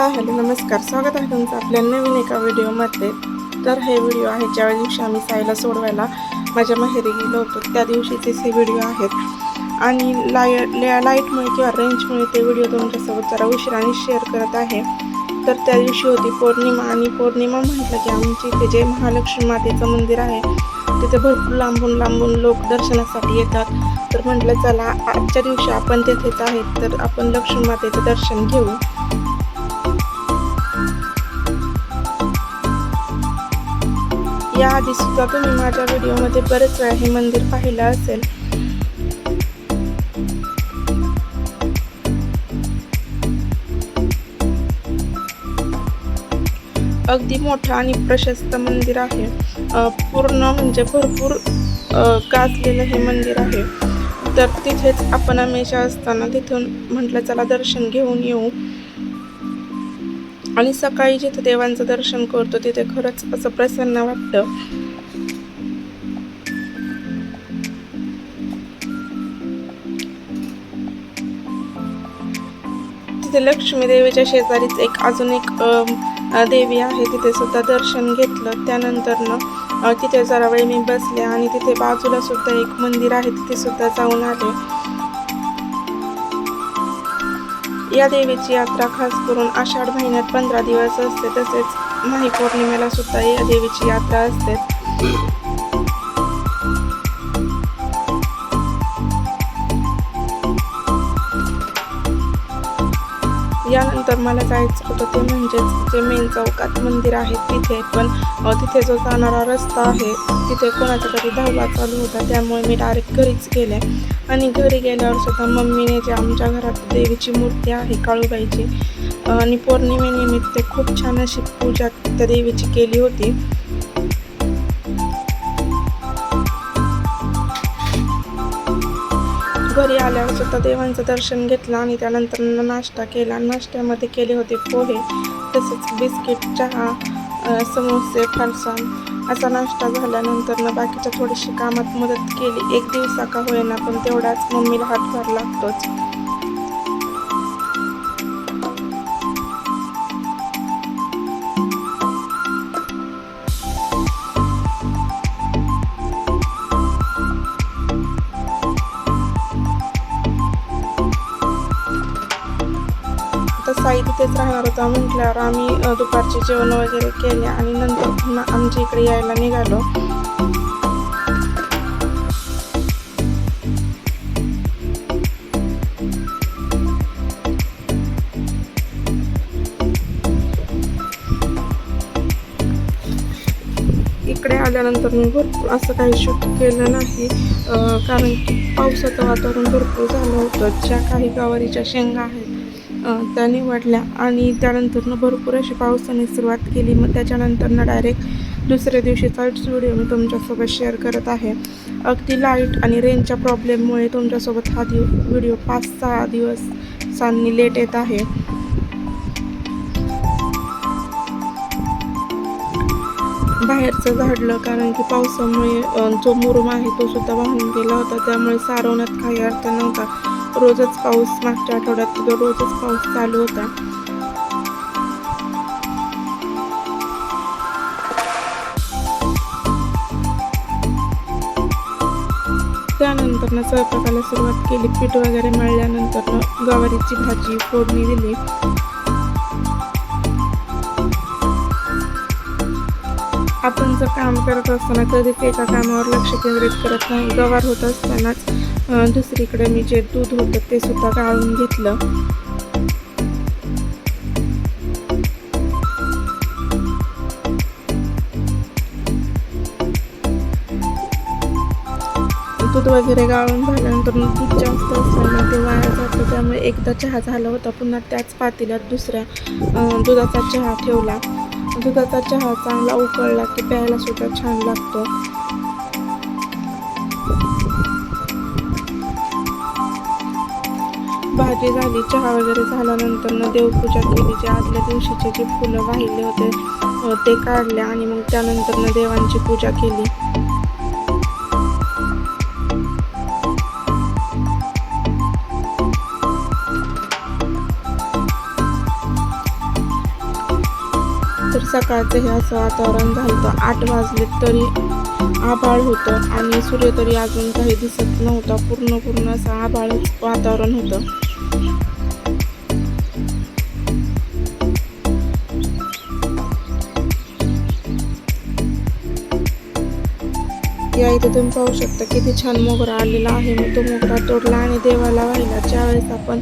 Hi hello नमस्कार. स्वागत आहे तुमचं आपल्या नवीन एका व्हिडिओमध्ये. तर हे व्हिडिओ आहे ज्या दिवशी आम्ही साईला सोडवायला माझ्या माहेरी गेलो होतो त्या दिवशीचेच हे व्हिडिओ आहेत. आणि लाय लाईटमुळे किंवा रेंजमुळे ते व्हिडिओ तुमच्यासोबत जरा उशिराने शेअर करत आहे. तर त्या दिवशी होती पौर्णिमा आणि पौर्णिमा म्हटलं की आमची इथे जे महालक्ष्मी मातेचं मंदिर आहे तिथे भरपूर लांबून लांबून लोक दर्शनासाठी येतात. तर म्हटलं चला आजच्या दिवशी आपण तेथेच आहेत तर आपण लक्ष्मी मातेचं दर्शन घेऊ. याआधी सुद्धा तुम्ही माझ्या व्हिडिओमध्ये बरेच वेळा हे मंदिर पाहिलं असेल. अगदी मोठं आणि प्रशस्त मंदिर आहे. पूर्ण म्हणजे भरपूर गाजलेलं हे मंदिर आहे. तर तिथेच आपण हमेशा असताना तिथून म्हटलं चला दर्शन घेऊन येऊ. आणि सकाळी जिथे देवांचं दर्शन करतो तिथे खरंच असं प्रसन्न वाटतं. तिथे लक्ष्मी देवीच्या शेजारीच एक अजून एक देवी आहे. तिथे सुद्धा दर्शन घेतलं. त्यानंतरनं तिथे जरा वेळ मी बसले आणि तिथे बाजूला सुद्धा एक मंदिर आहे. तिथे सुद्धा जाऊन आले. या देवीची यात्रा खास करून आषाढ महिन्यात पंधरा दिवस असते तसेच माही पौर्णिमेला सुद्धा या देवीची यात्रा असते त्यानंतर मला जायचं होतं ते म्हणजेच जे मेन चौकात मंदिर आहे तिथे. पण तिथे जो जाणारा रस्ता आहे तिथे कोणाचा तरी दहावा चालू होता. त्यामुळे मी डायरेक्ट घरीच गेले. आणि घरी गेल्यावर सुद्धा मम्मीने जे आमच्या घरात देवीची मूर्ती आहे काळूबाईची आणि पौर्णिमेनिमित्त खूप छान अशी पूजा त्या देवीची केली होती. घरी आल्यावर सुद्धा देवांचं दर्शन घेतलं आणि त्यानंतर नाश्ता केला. नाश्त्यामध्ये केले होते पोहे तसेच बिस्किट चहा समोसे फरसाण असा नाश्ता झाल्यानंतर न बाकीच्या थोडीशी कामात मदत केली. एक दिवसा का होईना पण तेवढाच मम्मीला हातभार लागतोच. साई तिथेच राहणार होता. म्हटल्यावर आम्ही दुपारचे जेवण वगैरे केले आणि नंतर पुन्हा आमच्या इकडे यायला निघालो. इकडे आल्यानंतर मी भरपूर असं काही शूट केलं नाही. कारण की पावसाचं वातावरण भरपूर झालं होतं. ज्या काही गवारीच्या शेंगा आहेत त्याने त्या निवडल्या आणि त्यानंतरनं भरपूर अशी पावसाने सुरुवात केली. मग त्याच्यानंतरनं डायरेक्ट दुसऱ्या दिवशीचाच व्हिडिओ मी तुमच्यासोबत शेअर करत आहे. अगदी लाइट आणि रेंजच्या प्रॉब्लेममुळे तुमच्यासोबत हा दिव व्हिडिओ पाच सहा दिवसांनी लेट येत आहे. बाहेरचं झाडलं कारण की पावसामुळे जो मुरुम आहे तो सुद्धा वाहून गेला होता. त्यामुळे सारवण्यात काही अर्थ नव्हता. रोजच पाऊस मागच्या आठवड्यात रोजच पाऊस चालू होता. त्यानंतर स्वयंपाकाला सुरुवात केली. पीठ वगैरे मळल्यानंतर गवारीची भाजी फोडणी दिली. आपण जर काम करत असताना कधीच एका कामावर लक्ष केंद्रित करत नाही गवार होत असतानाच दुसरीकडे मी जे दूध होतं ते सुद्धा गाळून घेतलं. दूध वगैरे गाळून झाल्यानंतर दूध जास्त असताना ते वाया जातं त्यामुळे एकदा चहा झाला होता पुन्हा त्याच पातेल्यात दुसऱ्या दुधाचा चहा ठेवला. दुधाचा चहा चांगला उकळला की प्यायला सुद्धा छान लागतो. भाजी झाली चहा वगैरे झाल्यानंतर न देवपूजा केली जे आदल्या दिवशीचे जे फुलं वाहिले होते ते काढले आणि मग त्यानंतर न देवांची पूजा केली. सकाळचं हे असं वातावरण झालं होतं आठ वाजले तरी आभाळ होतं आणि सूर्य तरी अजून काही दिसत नव्हता. पूर्ण पूर्ण असं आभाळ वातावरण होतं. या इथे तुम्ही पाहू शकता किती छान मोगरा आलेला आहे. मी तो मोगरा तोडला आणि देवाला वाहिला. ज्यावेळेस आपण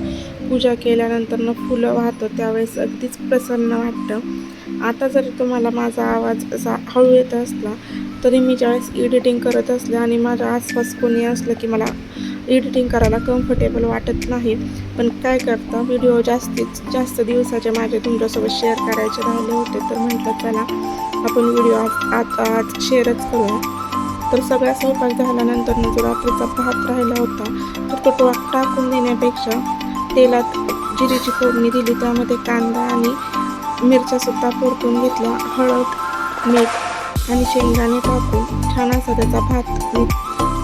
पूजा केल्यानंतर फुलं वाहतं त्यावेळेस अगदीच प्रसन्न वाटतं. आता जरी तुम्हाला माझा आवाज असा हळू येत असला तरी मी ज्यावेळेस एडिटिंग करत असले आणि माझ्या आसपास कोणी असलं की मला एडिटिंग करायला कम्फर्टेबल वाटत नाही पण काय करता व्हिडिओ जास्तीत जास्त दिवसाचे माझे तुमच्यासोबत शेअर करायचे राहिले होते तर म्हटलं चला आपण व्हिडिओ आज आज आज शेअरच करूया. तर सगळा स्वयंपाक झाल्यानंतर जो रात्रीचा भात राहिला होता तर तो टाकून देण्यापेक्षा तेलात जिरीची फोडणी दिली. त्यामध्ये कांदा आणि मिरच्यासुद्धा परतून घेतल्या. हळद मीठ आणि शेंगदाणे टाकून छान असा त्याचा भात मी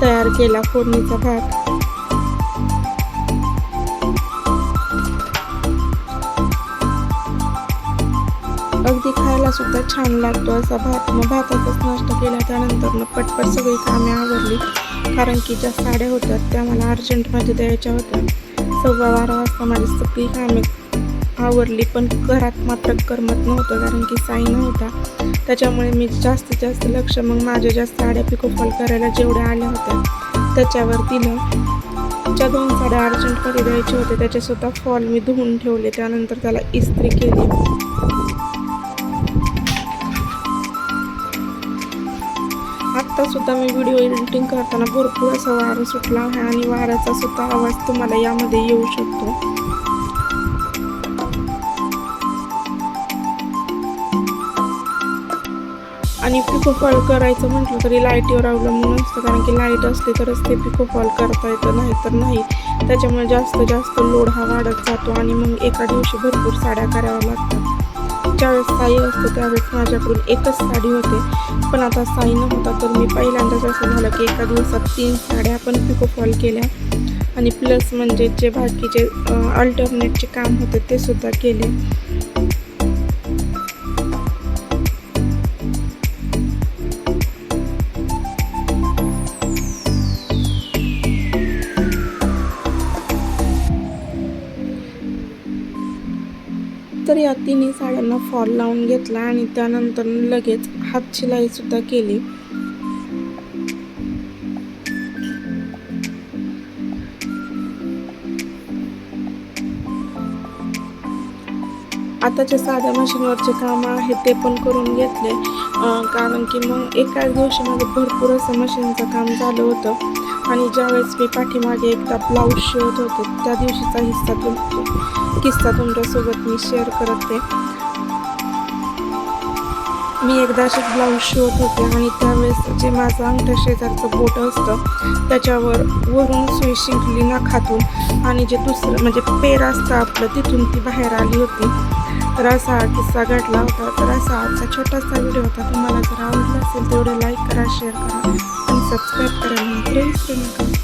तयार केला. फोडणीचा भात. अगदी खायला सुद्धा छान लागतो असा भात. मग भाताचाच नाश्ता केला. त्यानंतर मग पटपट सगळी कामे आवडली कारण की ज्या साड्या होत्या त्या मला अर्जंटमध्ये द्यायच्या होत्या. सव्वा बारा वाजता माझी सगळी कामे आवरली पण घरात मात्र करमत नव्हतं कारण की साई नव्हता. त्याच्यामुळे मी जास्तीत जास्त लक्ष मग माझ्या ज्या साड्या पिकोफॉल करायला जेवढ्या आल्या होत्या त्याच्यावर दिलं. ज्या दोन साड्या अर्जंटमध्ये द्यायच्या होत्या त्याच्यासुद्धा फॉल मी धुवून ठेवले त्यानंतर त्याला इस्त्री केली. सुद्धा मी व्हिडिओ एडिटिंग करताना भरपूर असा वारा सुटला आहे आणि वाऱ्याचा सुद्धा आवाज तुम्हाला यामध्ये येऊ शकतो. आणि पिको फॉल करायचं म्हटलं तरी लाईटीवर अवलंबून असतं कारण की लाइट असली तरच ते पिको फॉल करता येतं नाही तर नाही. त्याच्यामुळे जास्त जास्त लोड हा वाढत जातो आणि मग एका दिवशी भरपूर साड्या कराव्या लागतात. ज्यावेळेस साई असतो त्यावेळेस माझ्याकडून एकच साडी होते. पण आता साई नव्हता तर मी पहिल्यांदाच असं झालं की एका दिवसात तीन साड्या पण पिको फॉल केल्या. आणि प्लस म्हणजे जे बाकीचे अल्टरनेटचे काम होते ते सुद्धा केले. तर या तिन्ही साड्यांना फॉल लावून घेतला आणि त्यानंतर लगेच हात शिलाई सुद्धा केली. आताच्या साध्या मशीनवरचे कामं आहेत ते पण करून घेतले. कारण की मग एकाच दिवशी माझं भरपूर असं मशीनचं काम झालं होतं. आणि ज्यावेळेस मी पाठीमागे एकदा ब्लाऊज शिवत होते त्या दिवशीचा हिस्सा तुम किस्सा तुमच्यासोबत मी शेअर करते मी एकदा असेच ब्लाऊज शिवत होते आणि त्यावेळेस जे माझं अंगठ्या शेजारचं बोट असतं त्याच्यावर वरून सुई शिंकली नाखातून आणि जे दुसरं म्हणजे पेर असतं आपलं तिथून ती बाहेर आली होती. तर असा हा किस्सा घडला होता. तर असा आजचा छोटासा व्हिडिओ होता. तुम्हाला जर आवडला असेल तेवढं लाईक करा शेअर करा आणि सबस्क्राईब करा मात्र विसरू नका.